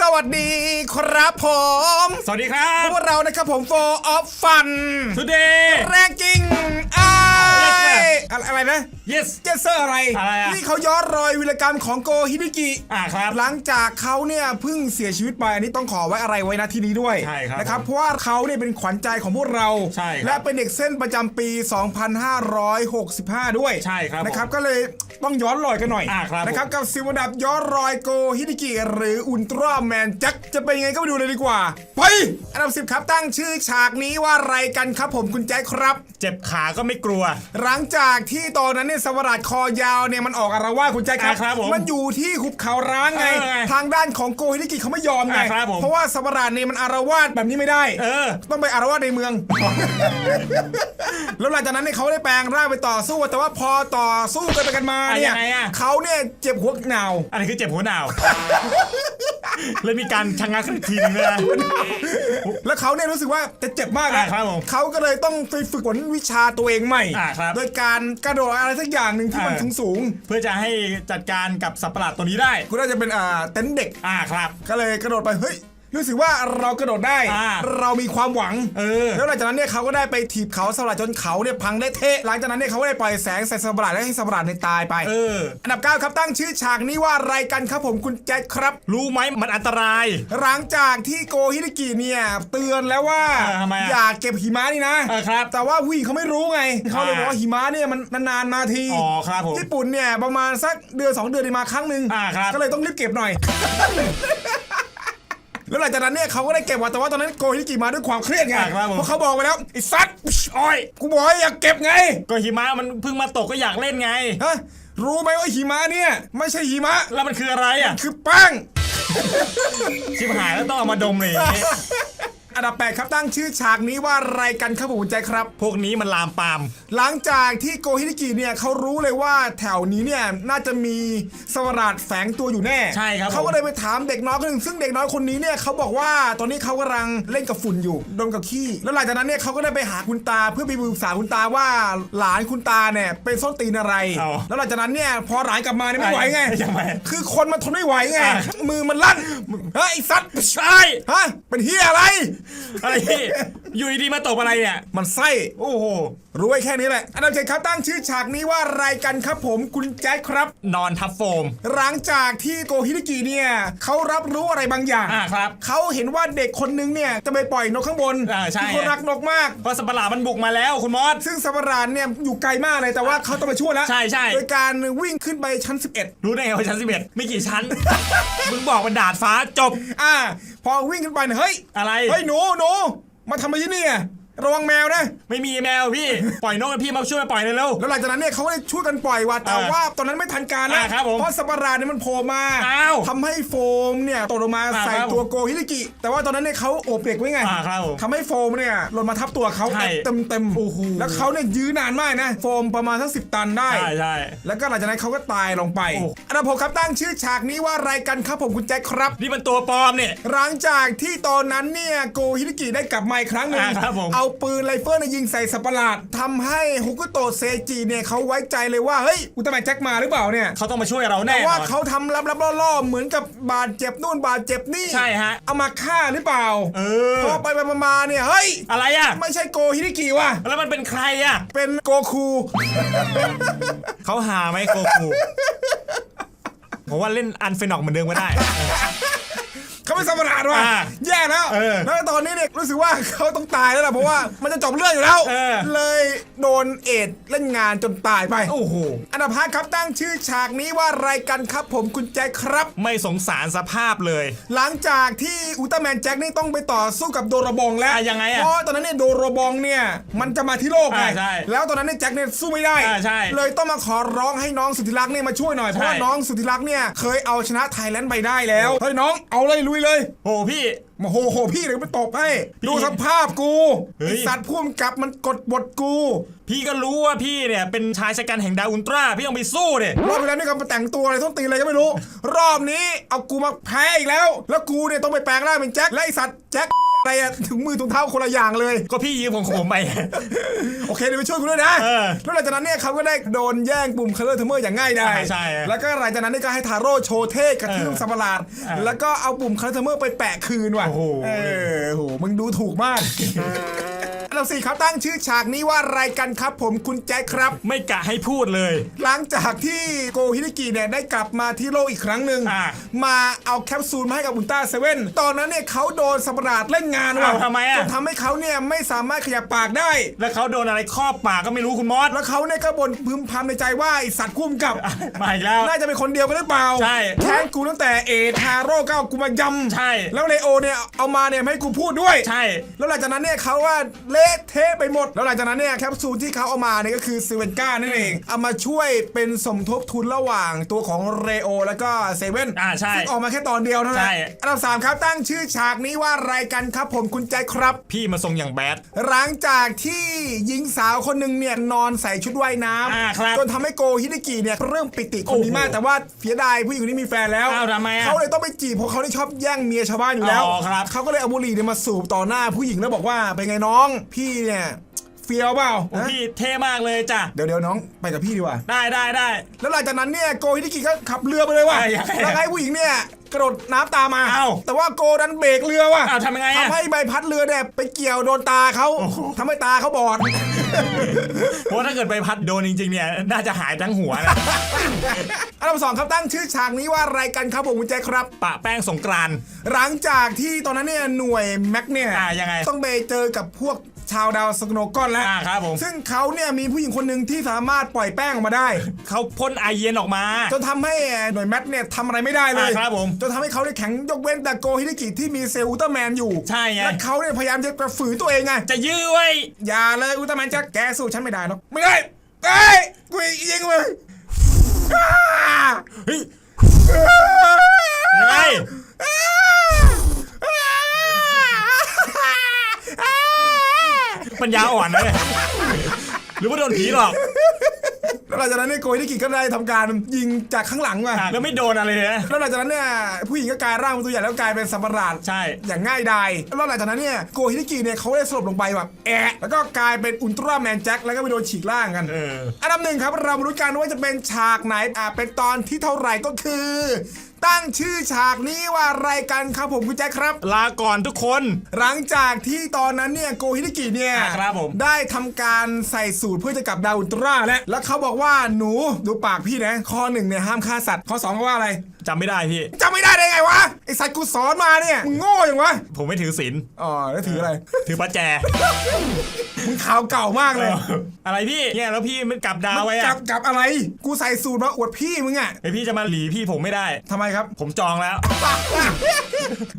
สวัสดีครับผม สวัสดีครัพบวกเรานะครับผม for of fun ทูเดย์แรกจริงอ้ายอะไรอะไรนะ yes เจสเซอร์อะไร อะไรอะ นี่เขาย้อนรอยวิรกรรมของโกฮิบิกิ อ่าครับ หลังจากเขาเนี่ยเพิ่งเสียชีวิตไปอันนี้ต้องขอไว้อะไรไว้นะที่นี้ด้วยใช่ครับนะครับ เพราะว่าเขาเนี่ยเป็นขวัญใจของพวกเรา ใช่ครับและเป็นเด็กเส้นประจำปี 2565 ด้วยใช่ครับนะครับก็เลยต้องย้อนรอยกันหน่อยอ่าครับนะครับกับสิบอันดับย้อนรอยโกฮิบิกิหรืออุลตร้าแมนแจ็คจะเป็นยังไงก็ไปดูเลยดีกว่าไปอันดับสิบครับตั้งชื่อฉากนี้ว่าอะไรกันครับผมคุณแจ็คครับ เจ็บขาก็ไม่กลัว หลังจากที่ตอนนั้นเนี่ยสวรัดคอยาวเนี่ยมันออกอารวาสคุณแจ็คครับ อ่าครับผมมันอยู่ที่หุบเขาร้างไง เออไงทางด้านของโกฮินิกิเขาไม่ยอมไง อ่าครับผม เพราะว่าสวรัดเนี่ยมันอารวาสแบบนี้ไม่ได้ เออ ต้องไปอารวาสในเมือง แล้วหลังจากนั้นเนี่ยเขาได้แปลงร่างไปต่อสู้ แต่ว่าพอต่อสู้กันไปกันมาเนี่ยอะยังไงอะ เขาเนี่ยเจ็บหัวหนาว อันนี้คือเจ็บหัวหนาว เลยมีการชะงักขึ้นอีกทีหนึงเลยนะ แล้วเขาเนี่ยรู้สึกว่าจะเจ็บมากอ่านะครับผมเขาก็เลยต้องไปฝึกฝนวิชาตัวเองใหม่ อ่าครับโดยการกระโดดอะไรสักอย่างหนึ่งที่มันเอสูองสูงเพื่อจะให้จัดการกับสัตว์ประหลาดตัวนี้ได้ ๆกูน่าจะเป็นอ่าเต็นท์เด็ก อ่าครับ ก็เลยกระโดดไปเฮ้ย รู้สึกว่าเรากระโดดได้ อ่า เรามีความหวัง เออ แล้วหลังจากนั้นเนี่ยเขาก็ได้ไปถีบเขาสลัดจนเขาเนี่ยพังได้เทะหลังจากนั้นเนี่ยเขาก็ได้ปล่อยแสงใส่สลัดและให้สลัดในยตายไป เออ อันดับ 9 ครับตั้งชื่อฉากนี้ว่าอะไรกันครับผมคุณแจ็คครับ รู้ไหมมันอันตราย หลังจากที่โกฮิริกิเนี่ยเตือนแล้วว่าเออทำไมอะอย่าเก็บหิมะนี่นะ เออครับ แต่ว่าผู้หญิงเขาไม่รู้ไง เขาเลยบอกว่าหิมะเนี่ยมันนานๆมาทีอ๋อครับผมญี่ปุ่นเนี่ยประมาณสักเดือนสองเดือนนี่มาครั้งหนึ่งอ่าครับ ก็เลยต้องรีบเก็บหน่อย แล้วหลังจากนั้นเนี่ยเขาก็ได้เก็บว่ะแต่ว่าตอนนั้นโกฮิกิมาด้วยความเครียดไงอ่าครับผม เพราะเขาบอกไปแล้วไอ้ซัดโอ้ยกูบอกให้อย่าเก็บไงก็หิมะมันเพิ่งมาตกก็อยากเล่นไง ฮะรู้ไหมว่าหิมะเนี่ยไม่ใช่หิมะแล้วมันคืออะไรอะ คือแป้ง ชิบหายแล้วต้องเอามาดมเลยอย่างงี้ อันดับแปดครับตั้งชื่อฉากนี้ว่าอะไรกันครับผมคุณใจครับ พวกนี้มันลามปาม หลังจากที่โกฮิริกิเนี่ยเขารู้เลยว่าแถวนี้เนี่ยน่าจะมีสวราดแฝงตัวอยู่แน่ใช่ครับผม เขาก็เลยไปถามเด็กน้อยคนหนึ่งซึ่งเด็กน้อยคนนี้เนี่ยเขาบอกว่าตอนนี้เขากำลังเล่นกับฝุ่นอยู่ดมกับขี้แล้วหลังจากนั้นเนี่ยเขาก็ได้ไปหาคุณตาเพื่อไปปรึกษาคุณตาว่าหลานคุณตาเนี่ยเป็นส้นตีนอะไร เอา แล้วหลังจากนั้นเนี่ยพอหลานกลับมาเนี่ยไม่ไหวไง ยังไง คือคนมันทนไม่ไหวไง อะ มือมันลั่นเฮ้ยไอ้สัตว์ใช่ฮะเป็นเฮียอะไรอะไรพี่อยู่ดีๆมาตบอะไรเนี่ย มันไส้ โอ้โห รู้ไว้แค่นี้แหละ อันดับเจ็ดครับตั้งชื่อฉากนี้ว่าอะไรกันครับผมคุณแจ็คครับ นอนทับโฟม หลังจากที่โกฮิริกิเนี่ยเขารับรู้อะไรบางอย่าง อ่าครับ เขาเห็นว่าเด็กคนนึงเนี่ยจะไปปล่อยนกข้างบนอ่าใช่ที่เขารักนกมาก เพราะสัตว์ประหลาดมันบุกมาแล้วคุณมอส ซึ่งสมรานเนี่ยอยู่ไกลมากเลยแต่ว่าเขาต้องไปช่วยแล้วใช่ใช่ โดยการวิ่งขึ้นไปชั้น 11 รู้ได้ไงว่าชั้นสิบเอ็ดไม่กี่ชั้น มึงบอกมันดาดฟ้าจบ อ่าพอวิ่งขึ้นไปเนี่ยเฮ้ยอะไร เฮ้ยหนูหนูมาทำอะไรที่นี่อะ ระวังแมวนะ ไม่มีแมวพี่ ปล่อยนกให้พี่มาช่วยมาปล่อยเลยเร็ว แล้วหลังจากนั้นเนี่ยเขาก็เลยช่วยกันปล่อยว่ะแต่อ่าว่าตอนนั้นไม่ทันการแล้วอ่าครับผมเพราะสัตว์ประหลาดเนี่ยมันโผล่มาอ้าวทำให้โฟมเนี่ยตกลงมาอ่าใส่ครับตัวโกฮิริกิ แต่ว่าตอนนั้นเนี่ยเขาโอบเด็กไว้ไงอ่าครับผมทำให้โฟมเนี่ยหล่นมาทับตัวเขาใช่เต็มเต็มๆโอ้โห แล้วเขาเนี่ยยื้อนานมากนะ โฟมประมาณสักสิบตันได้ ใช่ใช่ แล้วก็หลังจากนั้นเขาก็ตายลงไปโอ้ อันดับหกครับตั้งชื่อฉากนี้ว่าอะไรกันครับผมคุณแจ็คครับ นี่มันตัวปลอมเนี่ย หลังจากที่ตอนนั้นเนี่ยโกฮิริกิได้กลับมาอีกครั้งหนึ่งอ่าครับผมเอาปืนไรเฟิลเนี่ยยิงใส่สัตว์ประหลาดทำให้ฮุกุโตะเซจิเนี่ยเขาไว้ใจเลยว่าเฮ้ยอุลตร้าแมนแจ็คมาหรือเปล่าเนี่ยเขาต้องมาช่วยเราแน่แต่ว่าอนเขาทำลับๆล่อๆเหมือนกับบาดเจ็บนู่นบาดเจ็บนี่ใช่ฮะเอามาฆ่าหรือเปล่าเออพอไปไปมาๆเนี่ยเฮ้ยอะไรอะไม่ใช่โกฮิริกิว่ะแล้วมันเป็นใครอะเป็นโกคูเขาหาไหมโกคูผมว่าเล่นอันเฟนอกเหมือนเดิมก็ได้ เขาไม่สมรานว่ะอ่าแย่แล้วเออแล้วตอนนี้เนี่ยรู้สึกว่าเขาต้องตายแล้วล่ะเพราะว่ามันจะจบเรื่องอยู่แล้ว เออ เลยโดนเอดส์เล่นงานจนตายไปโอ้โห อันดับห้าครับตั้งชื่อฉากนี้ว่าอะไรกันครับ ผมคุณแจ็คครับ ไม่สงสารสภาพเลย หลังจากที่อุลตร้าแมนแจ็คนี่ต้องไปต่อสู้กับโดราบองแล้วอะยังไงอะเพราะตอนนั้นเนี่ยโดราบองเนี่ยมันจะมาที่โลกไงอ่าใช่แล้วตอนนั้นเนี่ยแจ็คเนี่ยสู้ไม่ได้ อ่าใช่เลยต้องมาขอร้องให้น้องสุธิรักษ์เนี่ยมาช่วยหน่อย เพราะว่าใช่น้องสุธิรักษ์เนี่ยเคยเอาชนะไทยแลนด์ไปได้แล้ว เฮ้ยน้องเอาเลยลุยเลยโอ้พี่มาโหโหพี่เดี๋ยวไปตบให้พี่ดูสภาพกูเฮ้ไอยสัตว์พุ่มกับมันกดบทกู พี่ก็รู้ว่าพี่เนี่ยเป็นชายชะกันแห่งดาวอุลตร้าพี่ต้องไปสู้เด็รอบที่แล้วนี่ก็มาแต่งตัวอะไรต้นตีนอะไรก็ไม่รู้ รอบนี้เอากูมาแพ้อีกแล้ว แล้วกูเนี่ยต้องไปแปลงร่างเป็นแจ็คและไอสัตว์แจ็ค อะไรอะถุงมือถุงเท้าคนละอย่างเลย ก็พี่ยืมของผมไป โอเคเดี๋ยวไปช่วยกูด้วยนะเออแล้วหลังจากนั้นเนี่ยเขาก็ได้โดนแย่งปุ่มคัลเลอร์เทอร์เมอร์อย่างง่ายดายใช่ใช่แล้วก็หลังจากนั้นเนี่ยก็ให้ทาโร่โชว์เท่กระทืบเออสัมปราดเออ แล้วก็เอาปุ่มคัลเลอร์เทอร์เมอร์ไปแปะคืนว่ะโอ้โห เออโหมึงดูถูกมาก อันดับสี่ครับตั้งชื่อฉากนี้ว่าอะไรกันครับ ผมคุณแจ็คครับ ไม่กะให้พูดเลย หลังจากที่โกฮิริกิเนี่ยได้กลับมาที่โลกอีกครั้งหนึ่งอ่ามาเอาแคปซูลมาให้กับอุลตร้าเซเว่นตอนนั้นเนี่ยเขาโดนสัมปราดเล่นงานว่ะอ้าวทำไมอะจนทำให้เขาเนี่ยไม่สามารถขยับปากได้ แล้วเขาโดนอะไรครอบปากก็ไม่รู้คุณมอสแล้วเขาเนี่ยก็บ่นพึมพำในใจว่าไอสัตว์คุ้มกับ มาอีกแล้ว น่าจะเป็นคนเดียวกันหรือเปล่าใช่แค้นกูตั้งแต่เอทาโร่ก็เอากูมายำใช่ แล้วเลโอเนี่ยเอามาเนี่ยไม่ให้กูพูดด้วย ใช่ แล้วหลังจากนั้นเนี่ยเขาว่าเละเทะไปหมด แล้วหลังจากนั้นเนี่ยแคปซูลที่เขาเอามาเนี่ยก็คือซิเวนก้านั่นเอง เอามาช่วยเป็นสมทบทุนระหว่างตัวของเรโอแล้วก็เซเว่นอ่าใช่ซึ่งออกมาแค่ตอนเดียวเท่านั้นใช่ อันดับสามครับตั้งชื่อฉากนี้ว่าอะไรกันครับผมคุณแจ็คครับ พี่มาทรงอย่างแบด หลังจากที่หญิงสาวคนหนึ่งเนี่ยนอนใส่ชุดว่ายน้อ่าครับำจนทำให้โกฮิดิกิเนี่ยเริ่มปิติคนนี้มาก โอ้โหแต่ว่าเสียดายผู้หญิงคนนี้มีแฟนแล้วอ้าวทำไมอะเขาเลยต้องไปจีบเพราะเขาได้ชอบแย่งเมียชาวบ้านอยู่แล้วอ๋อครับ เขาก็เลยเอาบุหรี่เนี่ยมาสูบต่อหน้าผู้หญิงแล้วบอกว่าเป็นไงน้อง พี่เนี่ยเฟี้ยวเปล่าโอ้ฮะพี่เท่มากเลยจ้ะ เดี๋ยวเดี๋ยวน้องไปกับพี่ดีกว่า ได้ได้ได้ แล้วหลังจากนั้นเนี่ยโกฮิดิกิก็ขับเรือไปเลยว่ะเอ้ยยังไงอะแล้วให้ผู้หญิงเนี่ยกระโดดน้ำตามมา อ้าวแต่ว่าโกดันเบรกเรือว่ะอ้าวทำยังไงอะ ทำให้ใบพัดเรือเนี่ยไปเกี่ยวโดนตาเขาโอ้โหทำให้ตาเขาบอด เพราะถ้าเกิดใบพัดโดนจริงๆเนี่ย น่าจะหายทั้งหัวนะ อันดับสองครับตั้งชื่อฉากนี้ว่าอะไรกันครับผมคุณแจ๊คครับ ปะแป้งสงกรานต์ หลังจากที่ตอนนั้นเนี่ยหน่วยแม็กเนี่ยอ่ายังไงต้องไปเจอกับพวก ชาวดาวสโนกอนแล้ว อ่าครับผม ซึ่งเขาเนี่ยมีผู้หญิงคนหนึ่งที่สามารถปล่อยแป้งออกมาได้ เขาพ่นไอเย็นออกมา จนทำให้หน่วยแม็กเนี่ยทำอะไรไม่ได้เลยอ่าครับผมจนทำให้เขาได้แข็งยกเว้นแต่โกฮิดิกิที่มีเซลล์อุลตร้าแมนอยู่ใช่ไง และเขาเนี่ยพยายามจะกระฝืนตัวเองไง จะยื้อไว้ อย่าเลยอุลตร้าแมนจะแกสู้ฉันไม่ได้หรอกไม่ได้เอ้ยกูยิงมึงอ้าเฮ้ยยังไง ปัญญาอ่อนนะเนี่ยหรือว่าโดนผีหลอกแล้วหลังจากนั้นเนี่ยโกยที่กิก็ได้ทำการยิงจากข้างหลังมาแล้วไม่โดนอะไรเลยนะ แล้วหลังจากนั้นเนี่ยผู้หญิงก็กลายร่างเป็นตัวใหญ่แล้วกลายเป็นสัมปราชใช่ อย่างง่ายดายแล้วหลังจากนั้นเนี่ยโกฮิดิกิเนี่ยเขาได้สลบลงไปแบบแอะแล้วก็กลายเป็นอุลตร้าแมนแจ็คแล้วก็ไปโดนฉีกร่างกันเออ อันดับหนึ่งครับเรามารู้กันว่าจะเป็นฉากไหนอ่าเป็นตอนที่เท่าไหร่ก็คือ ตั้งชื่อฉากนี้ว่าอะไรกันครับผมคุณแจ็คครับ ลาก่อนทุกคน หลังจากที่ตอนนั้นเนี่ยโกฮิดิกิเนี่ยอ่าครับผม ได้ทำการใส่สูตรเพื่อจะกลับดาวอุลตร้าแล้วแล้วเขาบอกว่าหนูดูปากพี่นะ ข้อหนึ่งเนี่ยห้ามฆ่าสัตว์ ข้อสองก็ว่าอะไรจำไม่ได้พี่จำไม่ได้ได้ไง วะไอสัตว์กูสอนมาเนี่ยมึงโง่อย่างวะผมไม่ถือศีลอ๋อแล้วถืออะไรถือประแจมึงข่าวเก่ามากเลย อะไรพี่เนี่ยแล้วพี่มันกลับดาวไว้กลัอะบกลับอะไร กูใส่สูตรมาอวดพี่มึงอะไอพี่จะมาหลีพี่ผมไม่ได้ทำไมครับ ผมจองแล้ว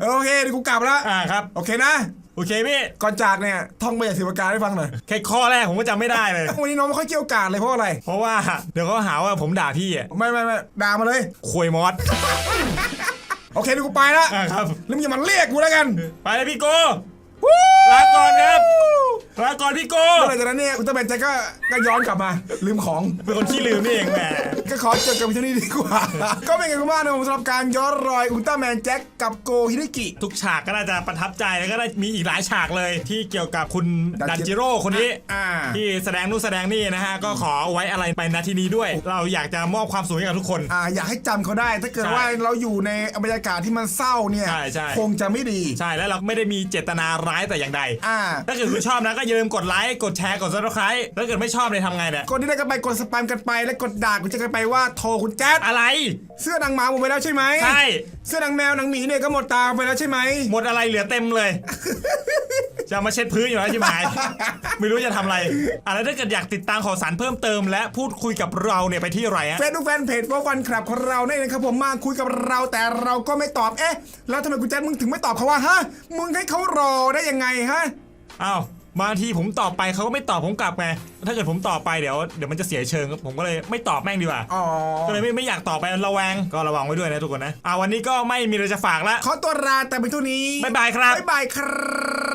เออโอเคเดี๋ยวกูกลับแล้วอ่าครับโอเคนะโอเคพี่ก่อนจากเนี่ยท่องไปอย่างศิวการให้ฟังหน่อยแค่ข้อแรกผมก็จำไม่ได้เลยวันนี้น้องไม่ค่อยเกี่ยวกาดเลยเพราะอะไร เพราะว่าเดี๋ยวเขาหาว่าผมด่าพี่อะไม่ไม่ไม่ด่ามาเลยควยมอส โอเคเดี๋ยวกูไปแล้วอ่าครับ แล้วมึงอย่ามาเรียกกูแล้วกัน ไปเลยพี่โก ลาก่อนครับลาก่อนพี่โกแล้วหลังจากนั้นเนี่ยอุลตร้าแมนแจ็คก็ก็ย้อนกลับมาลืมของ เป็นคนขี้ลืมนี่เองแหม ก็ขอจบกันเพียงเท่านี้ดีกว่า ก็เป็นไงกันบ้างนะผมสำหรับการย้อนรอยอุลตร้าแมนแจ็คกับโกฮิริกิ ทุกฉากก็น่าจะประทับใจแล้วก็ได้มีอีกหลายฉากเลยที่เกี่ยวกับคุณดันดันจิจิโร่คนนี้ อ่า ที่แสดงนู่นแสดงนี่นะฮะ ก็ขอไว้อะไรไปนาทีนี้ด้วย เราอยากจะมอบความสุขให้กับทุกคน อ่าอยากให้จำเขาได้ ถ้าเกิดใช่ว่าเราอยู่ในบรรยากาศที่มันเศร้าเนี่ย ใช่ใช่ คงจะไม่ดี ใช่แล้วเราไม่ได้มีเจตนาร้ายแต่อย่างใด อ่า ถ้าเกิดคุณชอบนะก็อย่าลืมกดไลค์ กดแชร์ กดซับสไครต์ถ้าเกิดไม่ชอบเลยทำไงเนี่ย กดที่ได้กันไปกดสแปมกันไปและกดด่าคุณจะกันไปว่าโทรคุณแจ๊ดอะไร เสื้อหนังหมาหมดไปแล้วใช่ไหมใช่ เสื้อหนังแมวหนังหมีเนี่ยก็หมดตาไปแล้วใช่ไหม หมดอะไรเหลือเต็มเลย จะเอามาเช็ดพื้นอยู่แล้วใช่ไหมไม่รู้จะทำอะไรอะแล้วถ้าเกิดอยากติดตามข่าวสารเพิ่มเติม และพูดคุยกับเราเนี่ยไปที่อะไรฮะ เฟซบุ๊กแฟนเพจโฟฟันคลับของเราเนี่ยนะครับผมมาคุยกับเราแต่เราก็ไม่ตอบเอ๊ะ แล้วทำไมคุณแจ๊ดมึงถึงไม่ตอบเขาว่าฮะมึงให้เขารอได้ยังไงฮะ อ้าวบางทีผมตอบไปเขาก็ไม่ตอบผมกลับไง ถ้าเกิดผมตอบไปเดี๋ยวเดี๋ยวมันจะเสียเชิงผมก็เลยไม่ตอบแม่งดีกว่า อ๋อ ก็เลยไม่ไม่อยากตอบไประแวงก็ระวังไว้ด้วยนะทุกคนนะอ่าวันนี้ก็ไม่มีอะไรจะฝากละขอตัวลาแต่เป็นเท่านี้บ๊ายบายครับ บ๊ายบายครับ